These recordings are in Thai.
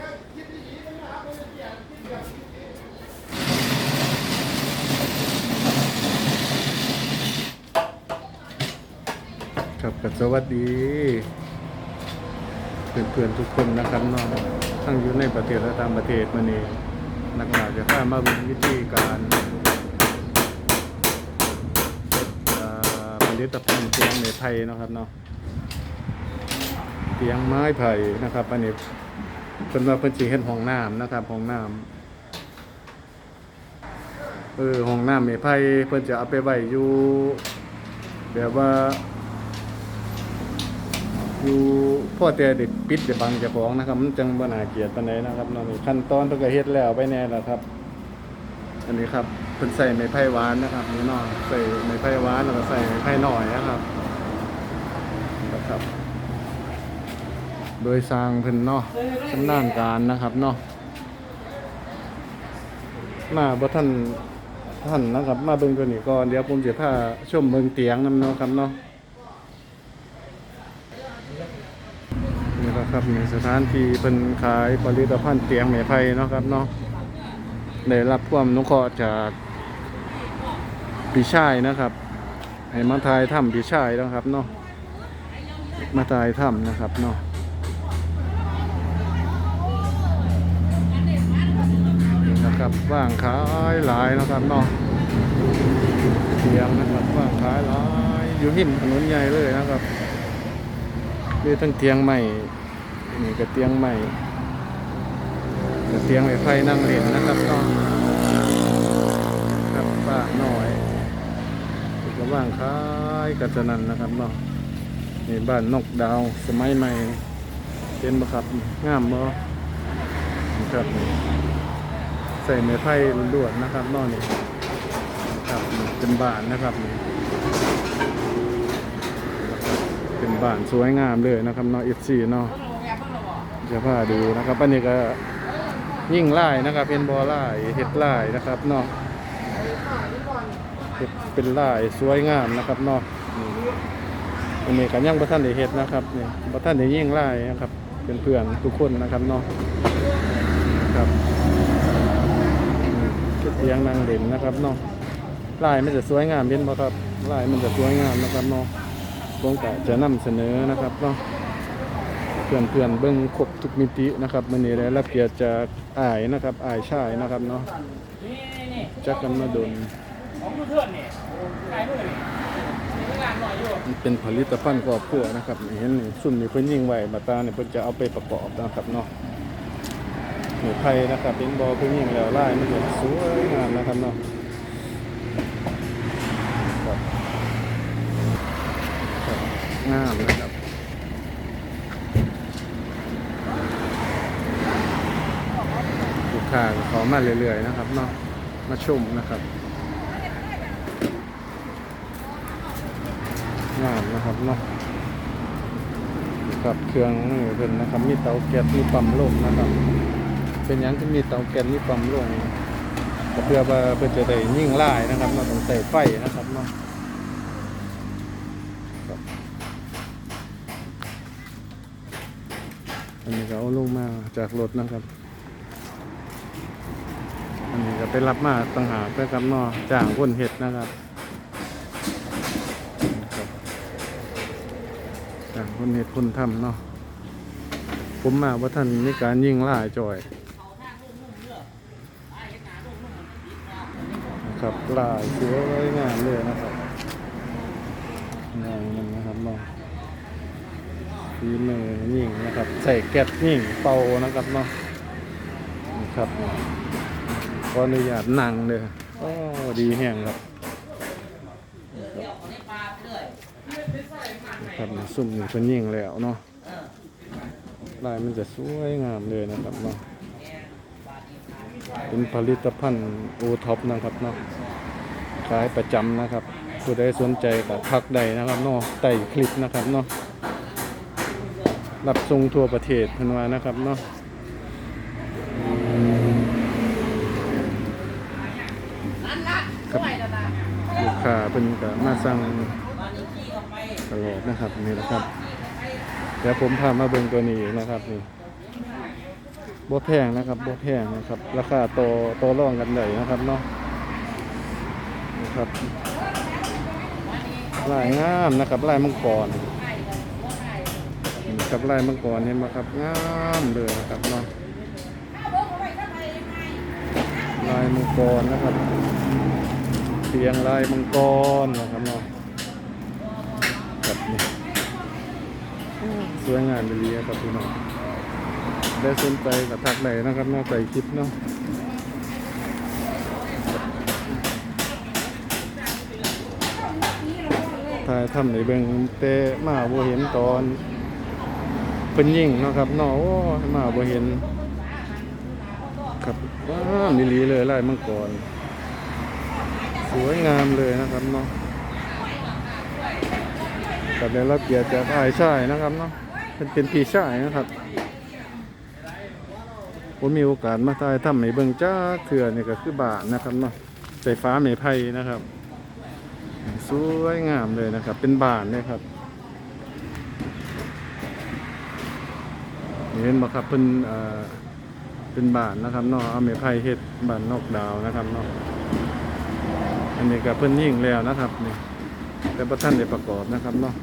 ครับก็สวัสดี เพื่อนๆทุกคนนะครับน้องทั้งอยู่ในประเทศและต่างประเทศมานี่นักข่าวจะพามาดูวิธีการผลิตภัณฑ์เตียงไม้ไผ่นะครับเนาะเตียงไม้ไผ่นะครับอันนี้ เป็นว่าเพิ่นสิเฮ็ดห้องน้ำนะครับห้องน้ำเออห้องน้ำไม้ไผ่เพิ่นจะเอาไปไว้อยู่แบบว่า อยู่พ่อแต่เด็กปิดเด็กบังเจ้าของนะครับ มันจังบ่น่าเกลียดปานใดนะครับเนาะนี่ขั้นตอนเพิ่นก็เฮ็ดแล้วไปแน่แล้วครับ อันนี้ครับเพิ่นใส่ไม้ไผ่หวานนะครับนี่เนาะใส่ไม้ไผ่หวานแล้วก็ใส่ไม้ไผ่หน่อยนะครับนะครับ โดยสร้างเพิ่นเนาะชำนาญการนะครับเนาะมาบ่ท่านท่านนะครับ มาเบิ่งตัวนี้ก่อนเดี๋ยวผมจะพาชมเบิ่งเตียงนำเนาะครับเนาะนี่แหละครับมีสถานที่เป็นขายผลิตภัณฑ์เตียงไม้ไผ่เนาะครับเนาะได้รับความนุเคราะห์จากพี่ชายนะครับ ให้มาทายถ้ำพี่ชายนะครับเนาะมาทายถ้ำนะครับเนาะ นะครับว่างขายหลายนะครับเนาะเตียงนะครับว่างขายหลายอยู่หินถนนใหญ่เลยนะครับคือทั้งเตียงใหม่นี่ก็เตียงใหม่ก็เตียงไม้ไฟนั่งเล่นนะครับเนาะครับป้าหน่อยก็ว่างคล้ายกันสนั่นนะครับเนาะนี่บ้านนกดาวสมัยใหม่เป็นบ่ครับงามบ่ครับนี่ ใส่ไม้ไผ่ล้วนๆนะครับนาะนี่ครับเป็นบานนะครับนี่เป็นบานสวยงามเลยนะครับเนาะ FC เนาะจะพาดูนะครับอันนี้ก็ยิ่งไล่นะครับ เป็นบอไล่เห็ดไล่นะครับเนาะเป็นไล่สวยงามนะครับเนาะอันนี้ก็ยังบ่ท่านได้เห็ดนะครับนี่บ่ท่านได้ยิ่งไล่นะครับเป็นเพื่อนทุกคนนะครับเนาะครับ เตียงนางเด่นนะครับเนาะลายมันจะสวยงามเห็นบ่ครับลายมันจะสวยงามนะครับเนาะผมก็จะนำเสนอนะครับเนาะเพื่อนเพื่อนๆเบิ้งครบทุกมิตินะครับมันนี้ได้รับเกียรติจากอายนะครับอายชายนะครับเนาะจักกันมาดนเพื่อนนี่ขายมือนี่มีงานหน่อยอยู่มันเป็นผลิตภัณฑ์ครอบครัวนะครับเห็นนี่ซุ่มนี่เพิ่นยิงไว้บัดตาเนี่ยเพิ่นจะเอาไปประกอบนะครับเนาะ หนูไทยนะครับเป็นบอเพิ่นยิงแล้วลายมันจะสวยงามนะครับเนาะครับบงามนะครับลูกค้าก็เขามาเรื่อยๆนะครับเนาะมาชมนะครับงามนะครับเนาะกับเครื่องนี่เพิ่นนะครับ มีเตาแก๊สมีปั๊มลมนะครับ เป็นยังที่มีเตาแก๊สมีปั๊มลมก็เพื่อว่าเพื่อจะได้ยิ่งล่ายนะครับเราต้องใส่ไฟนะครับเนาะอันนี้ก็เอาลงมาจากรถนะครับ อันนี้ก็ไปรับมาต่างหากเพื่อกับนอจางคนเห็ดนะครับจางคนเห็ดคนทำเนาะผมมาว่าท่านมีการยิงล่าจ่อยนะ ครับล่าสวยงามเลยนะครับงามนั่นนะครับเนาะฝีมือยิงนะครับ ใส่แก๊สยิ่งเป่านะครับเนาะนะครับขออนุญาตนั่งเลยโอ้ดีแห้งครับครับนี่ซุ่มนี่เป็นยิ่งแล้วเนาะลายมันจะสวยงามเลยนะครับเนาะ เป็นผลิตภัณฑ์โอท็อปนะครับเนาะขายประจำนะครับผู้ใดสนใจก็ทักใดนะครับเนาะใต้คลิปนะครับเนาะรับส่งทั่วประเทศพิ่นวานะครับเนาะครับลูกค้าเป็นก็มาสั่งตลอดนะครับนี่นะครับเดี๋ยวผมพามาเบิ่งตัวนี้นะครับนี่ บ่แพงนะครับบ่แพงนะครับ ราคาโตโตรองกันได้นะครับเนาะนะครับลายงามนะครับลายมังกรนี่ครับลายมังกรเห็นไหมครับงามเลยนะครับเนาะลายมังกรนะครับเตียงลายมังกรนะครับเนาะครับนี่สวยงามดีครับพี่น้อง ได้สนใจกับทักไหนนะครับนอกใส่คลิปเนาะถ่ายทำในเบิ่งแต่มาบ่เห็นตอนเป็นยิ่งนะครับนาะโอ้มาบ่เห็นครับว้ามีลีเลยลายมังกรสวยงามเลยนะครับเนาะกับได้รับเกียรติจากอายชายนะครับเนาะเป็นเป็นพี่ชายนะครับ ผมมีโอกาสมาถ่ายทำในเบิงจ้าเถื่อนี่ก็คือบาทนะครับเนาะไฟฟ้าไม้ไผ่นะครับ สวยงามเลยนะครับ เป็นบานเลยครับนี่เห็นบ่ครับเป็นเป็นบานนะครับเนาะเอาไม้ไผ่เฮ็ดบานนอกดาวนะครับเนาะอันนี้ก็เพิ่นยิ่งแล้วนะครับนี่แต่พระท่านได้ประกอบนะครับเนาะ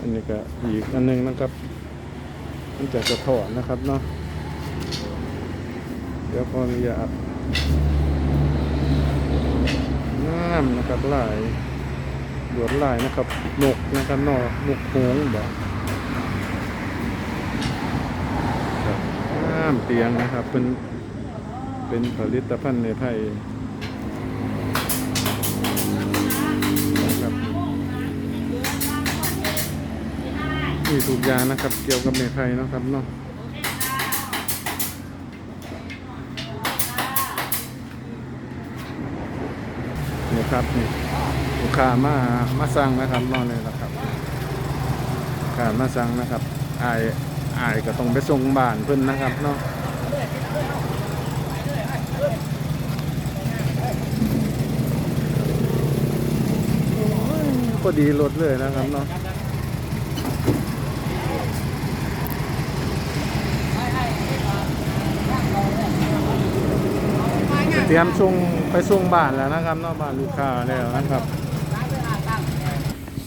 อันนี้ก็อีกอันหนึงนะครับ มันจะสะท้อนนะครับเนาะเดี๋ยวขออนุญาตงามนะครับลายลวดลายนะครับนกนะครับนอนกโหงบอกครับงามเตียงนะครับเป็นเป็นผลิตภัณฑ์ในไทย มีทุกอย่างนะครับ เกี่ยวกับในไทยนะครับเนาะนี่ครับนี่ลูกค้ามามาสั่งนะครับนอนเลยนะครับค้ามาสั่งนะครับอายอายก็ต้องไปส่งบ้านเพิ่นนะครับเนาะก็ดีรถเลยนะครับเนาะ รียมส่งไปส่งบ้านแล้วนะครับนาะบ้านลูกค้าแล้วนะครับ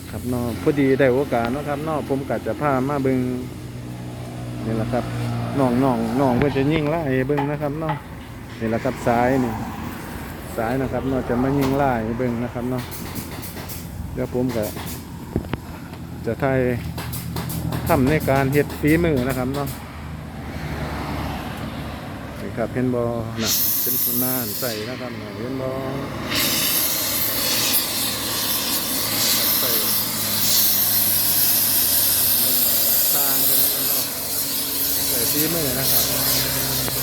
ครับนาะพอดีได้โอกาสนะครับนาะผมกะจะพามาเบิ่งนี่แหละครับน้องน้องน้องเพื่อจะยิงไล่เบิ่งนะครับนาะนี่แหละครับซ้ายนี่ซ้ายนะครับนาะจะมายิงไล่เบิ่งนะครับนาะเดี๋ยวผมก็จะไทยทำในการเฮ็ดฝีมือนะครับเนาะ นี่ครับเห็นบอนะเป็นคนน่านใส่นะครับเห็นบอใส่มันสร้างเป็นนะครับใส่ซีมือนะครั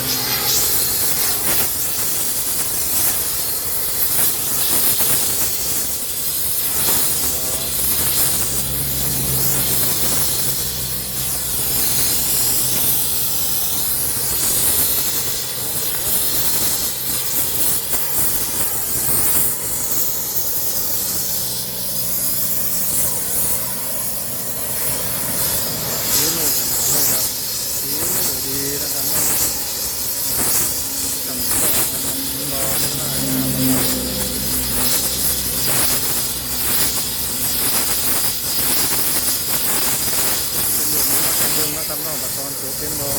บซีมือเลยครับซีมือดีนะครับเนาะทำก่อนนะครับรอไม่ได้นะครับ เป็นเรื่องนี้นะครับเบิ่งนะครับเนบอนจบเป็นบอ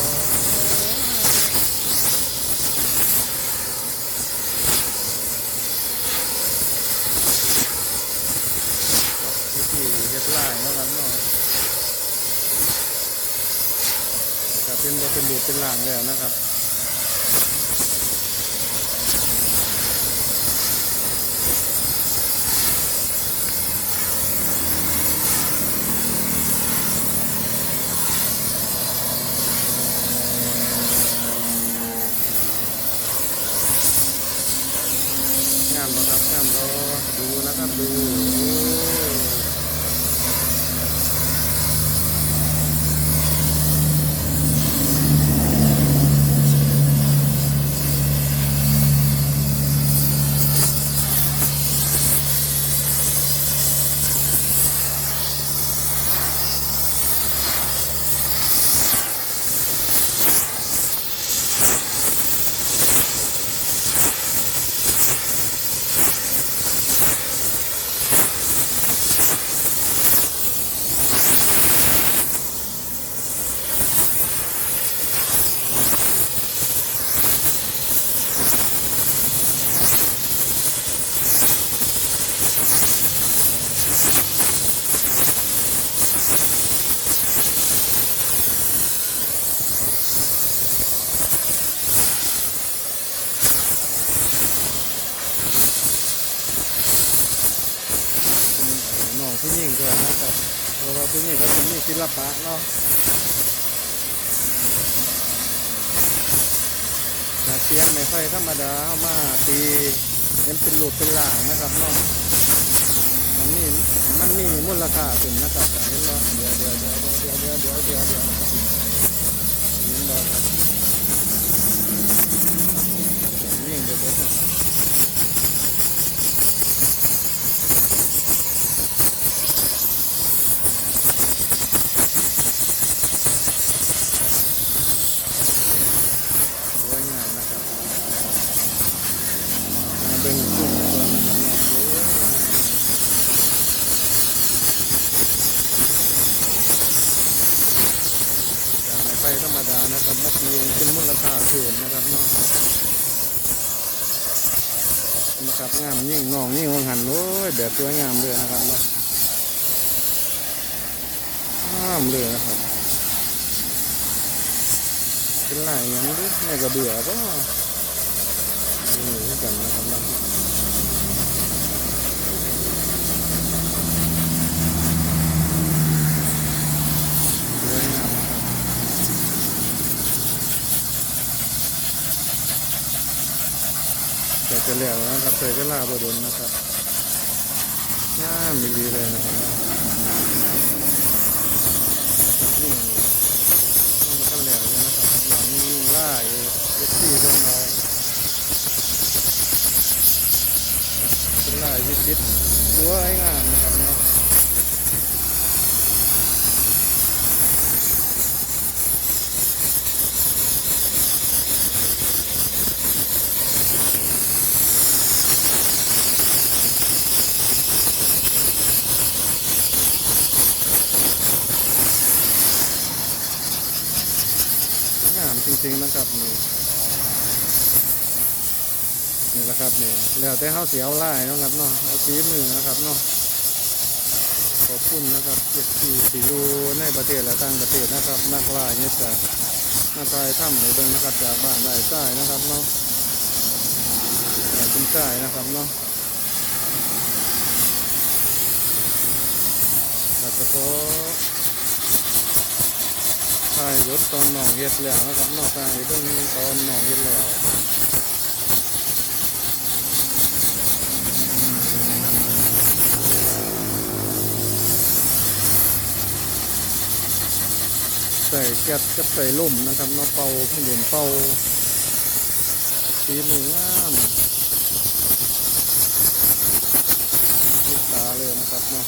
วิธีเฮ็ดลายนะครับเนาะจะเป็นบเป็นรูปเป็นหลังแล้วนะครับ งามแล้วครับงามรอดูนะครับดูโอ้ ผู้หญิงก็นะครับ เพราะว่าผู้หญิงก็จะมีศิลปะเนาะจาเสียงไม่ค่อยธรรมดาเอามาตีเห็นเป็นรูปเป็นหลางนะครับเนาะมันนี่มันมีมูลค่าถึงนะครับเห็นเนาะเดี๋ยวเดี๋ยวเดี๋ยวเดี๋ยวเดี๋ยวเดี๋ยวเดี๋ยวเดี๋ยวเห็นเนาะครับยิ่งเดี๋ยวเดี๋ยว สวยงามนะครับมาเบิ่งกุ้งตัวนะครับเนาะสวยงามจากไม่ไป ธรรมดานะครับมาเพียงเป็นมูลค่าเพิ่มนะครับเนาะนะครับงามยิ่งน้องยิ่งวังหันโอ้ยแบบสวยงามเลยนะครับเนาะงามเลยนะครับเป็นไรอย่างนี้ไม่กระเบื่อก็นี่กันนะครับนะสวยงามนะครับแต่ จะแล้วนะครับใส่เวลาบดนนะครับงามดีเลยนะครับนี่มันก็แล้วอยู่นะครับหลังนิ่งล่าเอฟซีเดินมาเป็นล่ายิดยิดๆสวยงามนะครับนะ งามจริงนะครับนี่นี่แหละครับนี่แล้วแต่เขาเสียเอาไล่นะครับเนาะเอาสีมือนะครับเนาะขอบคุณนะครับเอฟซีที่อยู่ในประเทศและต่างประเทศนะครับ นักล่าเนี่ยจะนักลายถ้ำในเบิงนะครับจากบ้านได้ใต้นะครับเนาะคุณใต้นะครับเนาะแล้วก็ขอ ถ่ายรถตอนหนองเฮ็ดแล้วนะครับนอกจากเรื่องตอนหนองเฮ็ดแล้วใส่แก๊สกับใส่ล่มนะครับเนาะเป่าขึ้นเด่นเป่าสีมืองามติดตาเลยนะครับเนาะ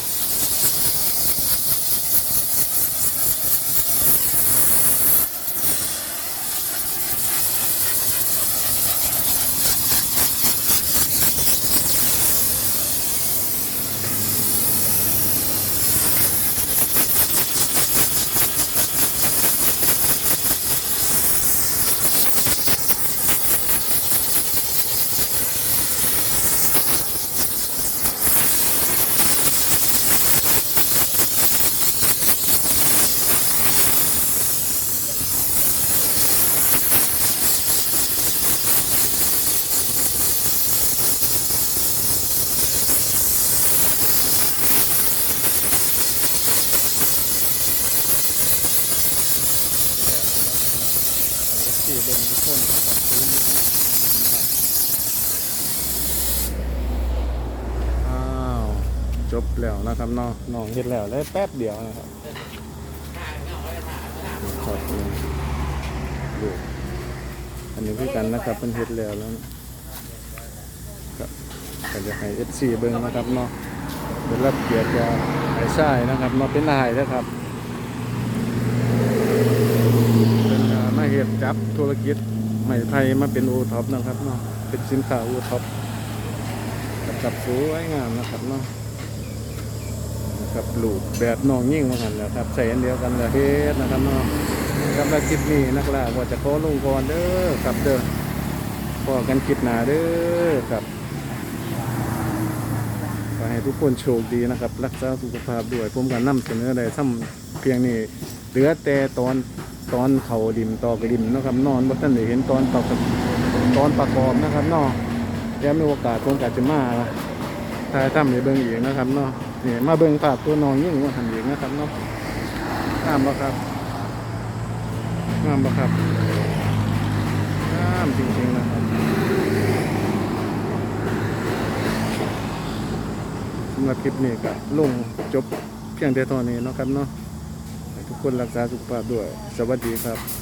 สี่เบิ่งทุกคนนะครับซื้อมือนะครับอ้าวจบแล้วนะครับเนาะน้องเฮ็ดแล้วได้แป๊บเดียวนะครับครับนี่ดูอันนี้คือกันนะครับเป็นเฮ็ดแล้วแล้วนะครับก็จะให้ FC เบิ่งนะครับเนาะเป็นรับเกียรติจาไอ้ชายนะครับเนาะเป็นนายนะครับ เป็น อ่ามาเฮ็ดจับธุรกิจไม้ไผ่มาเป็นโอท็อปนะครับเนาะเป็นสินค้าโอท็อปกับสวยงามนะครับเนาะกับลูกแบบน้องยิ่งมาหันแล้วครับใส่อันเดียวกันล้วเฮ็ดนะครับเนาะกับคลิปนี้นักล่าว่าจะขอลงก่อนเด้อครับเด้อพอกันคลิปหนาเด้อครับขอให้ทุกคนโชคดีนะครับ รักษาสุขภาพด้วยผมกันนำเสนอได้ซ้ำเพียงนี้เหลือแต่ตอน ตอนเขาดิมตอกดิมนะครับนอนบ่ท่านได้เห็นตอนตอกตอนประกอบนะครับนาะแล้วมีโอกาสคงอาจะมาถ่ายทำให้เบิ่งอีกนะครับเนาะนี่มาเบิ่งภาพตัวน้องยิ่งว่าหันอีกนะครับเนาะงามบ่ครับงามบ่ครับงามจริงๆนะครับสำหรับคลิปนี้ก็ลงจบเพียงแต่เท่านี้นะครับเนาะ ทุกคนรักษาสุขภาพด้วย สวัสดีครับ